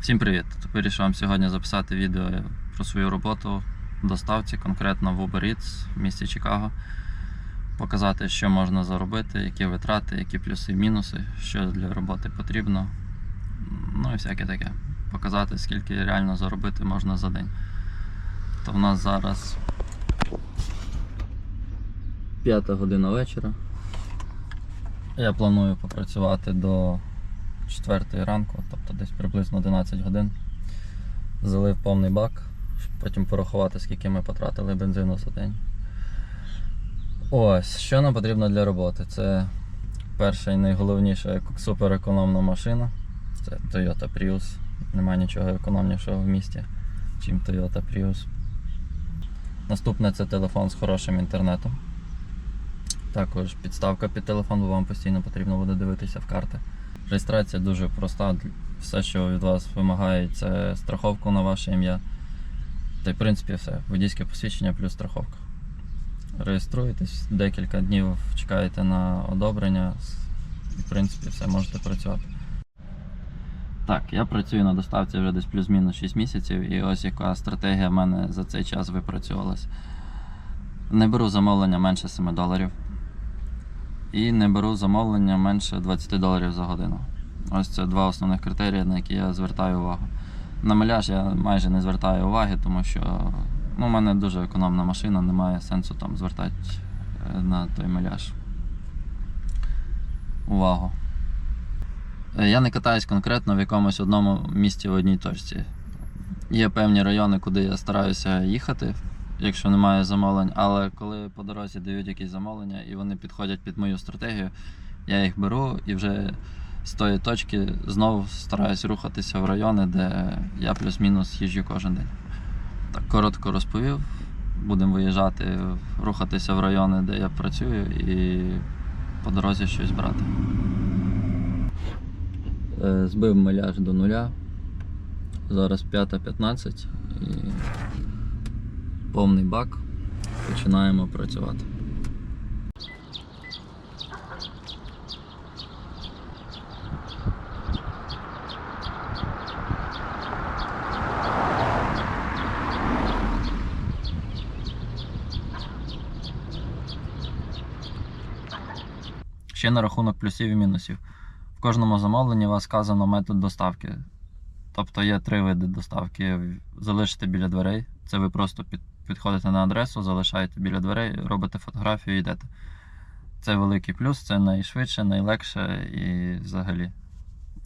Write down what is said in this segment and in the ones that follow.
Всім привіт! Вирішив вам сьогодні записати відео про свою роботу в доставці, конкретно в Uber Eats в місті Чикаго. Показати, що можна заробити, які витрати, які плюси і мінуси, що для роботи потрібно. Ну і всяке таке. Показати, скільки реально заробити можна за день. То в нас зараз 5 година вечора. Я планую попрацювати до 4 ранку, тобто десь приблизно 11 годин. Залив повний бак, щоб потім порахувати, скільки ми потратили бензину за день. Ось, що нам потрібно для роботи? Це перша і найголовніша суперекономна машина. Це Toyota Prius. Немає нічого економнішого в місті, чим Toyota Prius. Наступне це телефон з хорошим інтернетом. Також підставка під телефон, бо вам постійно потрібно буде дивитися в карти. Реєстрація дуже проста. Все, що від вас вимагає, це страховку на ваше ім'я. Та й в принципі все. Водійське посвідчення плюс страховка. Реєструєтесь, декілька днів чекаєте на одобрення. І в принципі все, можете працювати. Так, я працюю на доставці вже десь плюс-мінус 6 місяців, і ось яка стратегія в мене за цей час випрацювалась. Не беру замовлення менше 7 доларів. І не беру замовлення менше 20 доларів за годину. Ось це два основних критерії, на які я звертаю увагу. На миляж я майже не звертаю уваги, тому що ну, у мене дуже економна машина, немає сенсу там звертати е, на той миляж. Увагу. Е, Я не катаюсь конкретно в якомусь одному місті в одній точці. Є певні райони, куди я стараюся їхати, якщо немає замовлень, але коли по дорозі дають якісь замовлення і вони підходять під мою стратегію, я їх беру і вже з тої точки знову стараюсь рухатися в райони, де я плюс-мінус їжджу кожен день. Так коротко розповів. Будемо виїжджати, рухатися в райони, де я працюю, і по дорозі щось брати. Е, Збив миляж до нуля. Зараз 5.15 і повний бак. Починаємо працювати. Ще на рахунок плюсів і мінусів. В кожному замовленні вас сказано метод доставки. Тобто є три види доставки. Залишити біля дверей. Це ви просто під, підходите на адресу, залишаєте біля дверей, робите фотографію і йдете. Це великий плюс, це найшвидше, найлегше і взагалі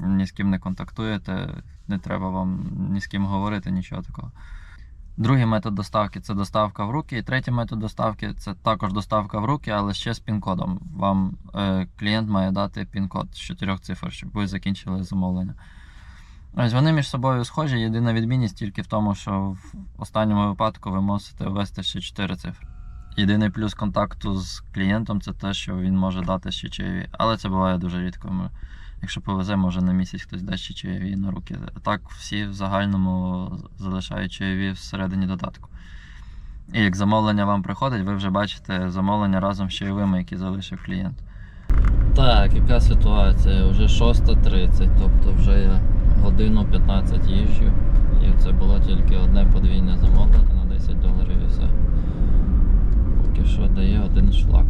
ні з ким не контактуєте, не треба вам ні з ким говорити, нічого такого. Другий метод доставки це доставка в руки. І третій метод доставки це також доставка в руки, але ще з пін-кодом. Вам е, клієнт має дати пін-код з чотирьох цифр, щоб ви закінчили замовлення. Ось вони між собою схожі. Єдина відмінність тільки в тому, що в останньому випадку ви мусите ввести ще 4 цифри. Єдиний плюс контакту з клієнтом це те, що він може дати ще чайові. Але це буває дуже рідко. Якщо повезе, може на місяць хтось дасть ще чайові на руки. А так всі в загальному залишають чайові всередині додатку. І як замовлення вам приходить, ви вже бачите замовлення разом з чайовими, які залишив клієнт. Так, яка ситуація? Вже 6.30, тобто вже я годину 15 їжджу. І це було тільки одне подвійне замовлення на 10 доларів і все. Поки що дає один шлак.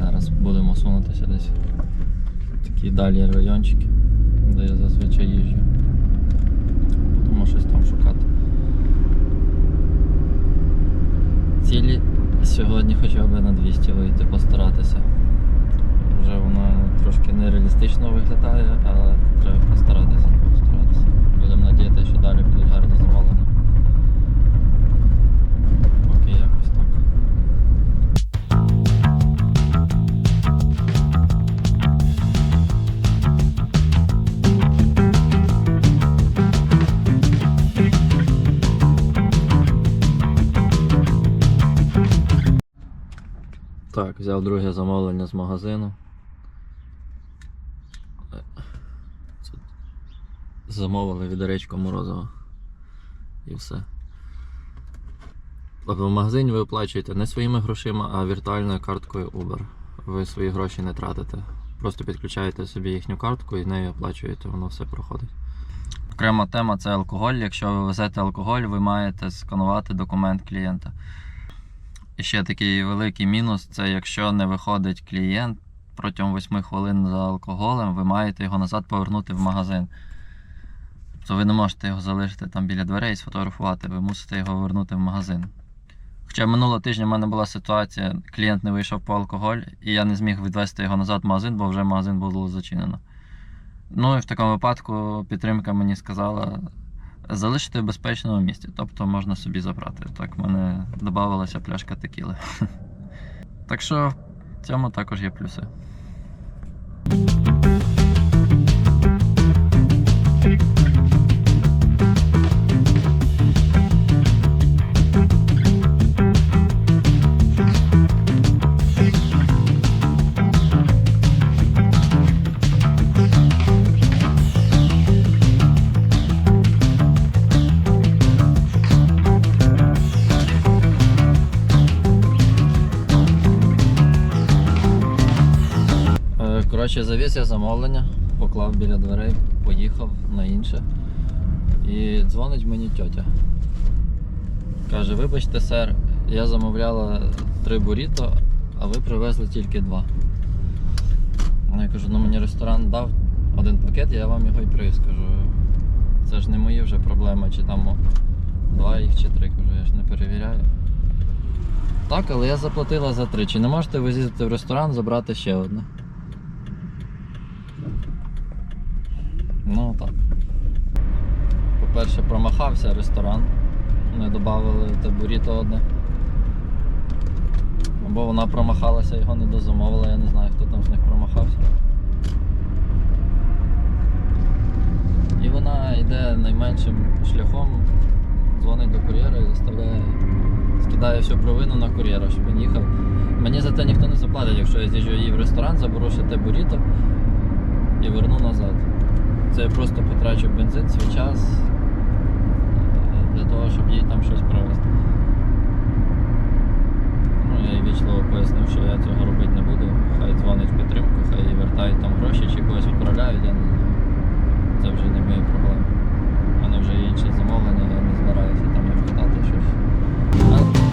Зараз будемо сунутися десь в такі далі райончики, де я зазвичай їжджу. Будемо щось там шукати. Цілі сьогодні хоча б на 200 вийти, постаратися. Вже вона трошки нереалістично виглядає, але треба постаратися. постаратися. Будемо надіятися, що далі будуть гарні замовлення. Поки якось так. Так, взяв друге замовлення з магазину. Е, Це Замовили відеречко морозива. І все. Тобто в магазині ви оплачуєте не своїми грошима, а віртуальною карткою Uber. Ви свої гроші не тратите. Просто підключаєте собі їхню картку і нею оплачуєте, воно все проходить. Окрема тема це алкоголь. Якщо ви везете алкоголь, ви маєте сканувати документ клієнта. І ще такий великий мінус це якщо не виходить клієнт протягом 8 хвилин за алкоголем, ви маєте його назад повернути в магазин. Тобто ви не можете його залишити там біля дверей і сфотографувати, ви мусите його повернути в магазин. Хоча минулого тижня в мене була ситуація, клієнт не вийшов по алкоголь, і я не зміг відвести його назад в магазин, бо вже магазин було зачинено. Ну і в такому випадку підтримка мені сказала залишити в безпечному місці, тобто можна собі забрати. Так в мене додавалася пляшка текіли. Так що в цьому також є плюси. Коротше, завіз я замовлення, поклав біля дверей, поїхав на інше. І дзвонить мені тьотя. Каже, вибачте, сер, я замовляла три буріто, а ви привезли тільки два. Ну, Я кажу, ну мені ресторан дав один пакет, я вам його і привіз. Кажу, це ж не мої вже проблеми, чи там два їх чи три, кажу, я ж не перевіряю. Так, але я заплатила за три. Чи не можете ви в ресторан, забрати ще одне? Ну так. По-перше, промахався ресторан. Не додали те буріто одне. Або вона промахалася, його не дозамовила, я не знаю, хто там з них промахався. І вона йде найменшим шляхом, дзвонить до кур'єра і заставляє, скидає всю провину на кур'єра, щоб він їхав. Мені за це ніхто не заплатить, якщо я з'їжджу її в ресторан, заберу ще те буріто і верну назад. Це я просто потрачу бензин, свій час е, для того, щоб їй там щось привезти. Ну, я їй вічливо пояснив, що я цього робити не буду. Хай дзвонить в підтримку, хай вертають там гроші чи когось відправляють. Це вже не мої проблеми. У мене вже є інші замовлення, я не збираюся там їх питати щось.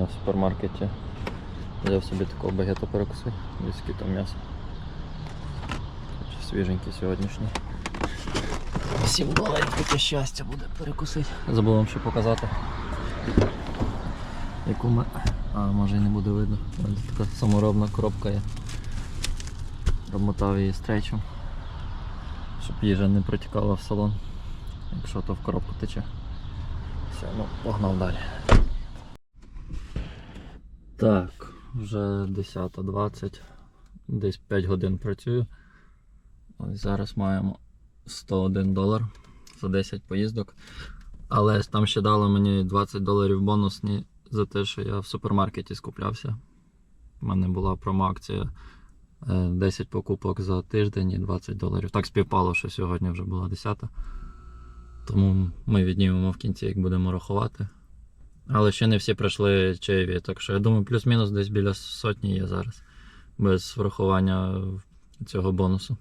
Було в супермаркеті. Взяв собі такого багета перекуси, десь там м'ясо. Свіженький сьогоднішній. 7 доларів таке щастя буде перекусити. Забув вам ще показати. Яку ми. А, може і не буде видно. У така саморобна коробка є. Обмотав її стрейчем, щоб їжа не протікала в салон, якщо то в коробку тече. Все, ну погнав далі. Так, вже 10.20, десь 5 годин працюю. Ось зараз маємо 101 долар за 10 поїздок. Але там ще дали мені 20 доларів бонусні за те, що я в супермаркеті скуплявся. У мене була промоакція е, 10 покупок за тиждень і 20 доларів. Так співпало, що сьогодні вже була 10. Тому ми віднімемо в кінці, як будемо рахувати. Але ще не всі пройшли чаєві, так що я думаю, плюс-мінус десь біля сотні є зараз, без врахування цього бонусу.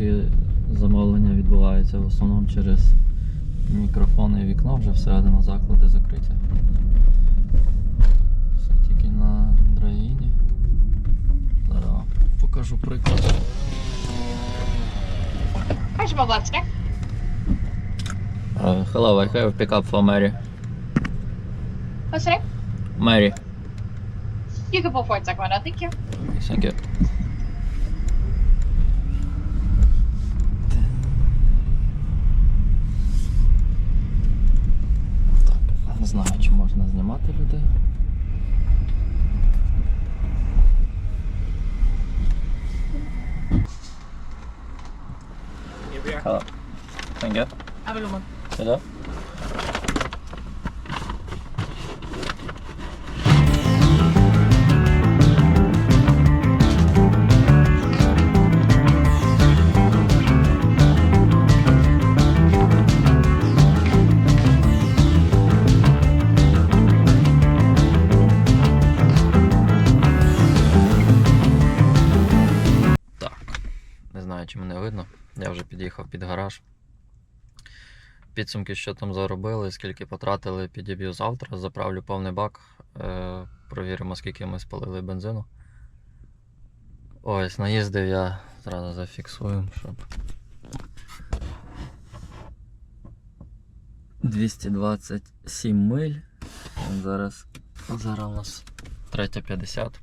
речі, замовлення відбуваються в основному через мікрофон і вікно вже всередину заклади закриті. Все тільки на драїні. Зараз вам покажу приклад. Blood stick? Uh, hello, I have pickup for Mary. What's today? Mary. You can pull forward Sacramento. Thank you. Thank you. Знаю, чи можна знімати людей. Hello. Thank you. Have a good one. Сюди. Я під гараж. Підсумки, що там заробили, скільки потратили, підіб'ю завтра. Заправлю повний бак. Е, провіримо, скільки ми спалили бензину. Ось, наїздив я зразу зафіксую, щоб. 227 миль. Зараз, зараз у нас 3.50.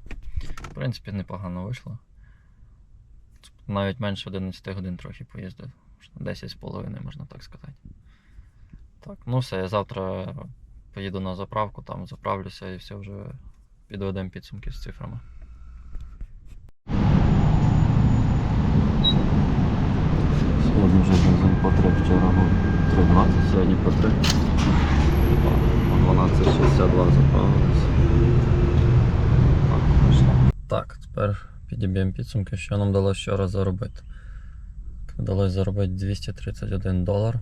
В принципі, непогано вийшло. Навіть менше 11 годин трохи поїздив. 10 з половиною, можна так сказати. Так, ну все, я завтра поїду на заправку, там заправлюся і все вже підведемо підсумки з цифрами. Сьогодні вже бензин по 3, вчора був 3,20, сьогодні по 3. 12,62 заправилися. Так. Так, тепер підіб'ємо підсумки, що нам вдалося вчора заробити. Вдалося заробити 231 долар.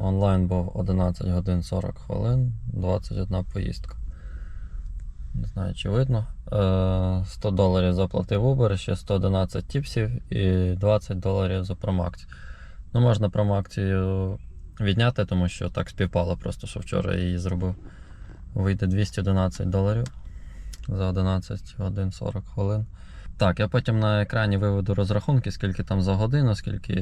Онлайн був 11 годин 40 хвилин, 21 поїздка. Не знаю, чи видно. Е, 100 доларів заплатив Uber, ще 111 тіпсів і 20 доларів за промакцію. Ну, можна промакцію відняти, тому що так співпало, просто що вчора я її зробив. Вийде 211 доларів за 11 годин 40 хвилин. Так, я потім на екрані виведу розрахунки, скільки там за годину, скільки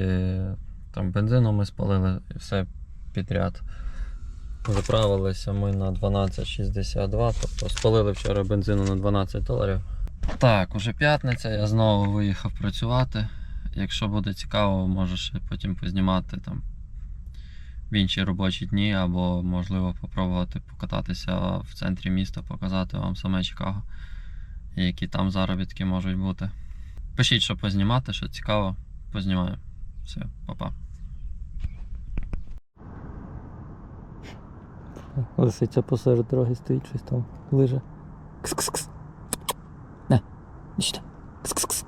там бензину ми спалили і все підряд. Заправилися ми на 12,62, тобто спалили вчора бензину на 12 доларів. Так, уже п'ятниця, я знову виїхав працювати. Якщо буде цікаво, можу ще потім познімати там в інші робочі дні, або можливо попробувати покататися в центрі міста, показати вам саме Чикаго, і які там заробітки можуть бути. Пишіть, що познімати, що цікаво, познімаю. Все, па-па. Лисиця посеред дороги стоїть щось там лиже. Кс-кс-кс. Іди сюди.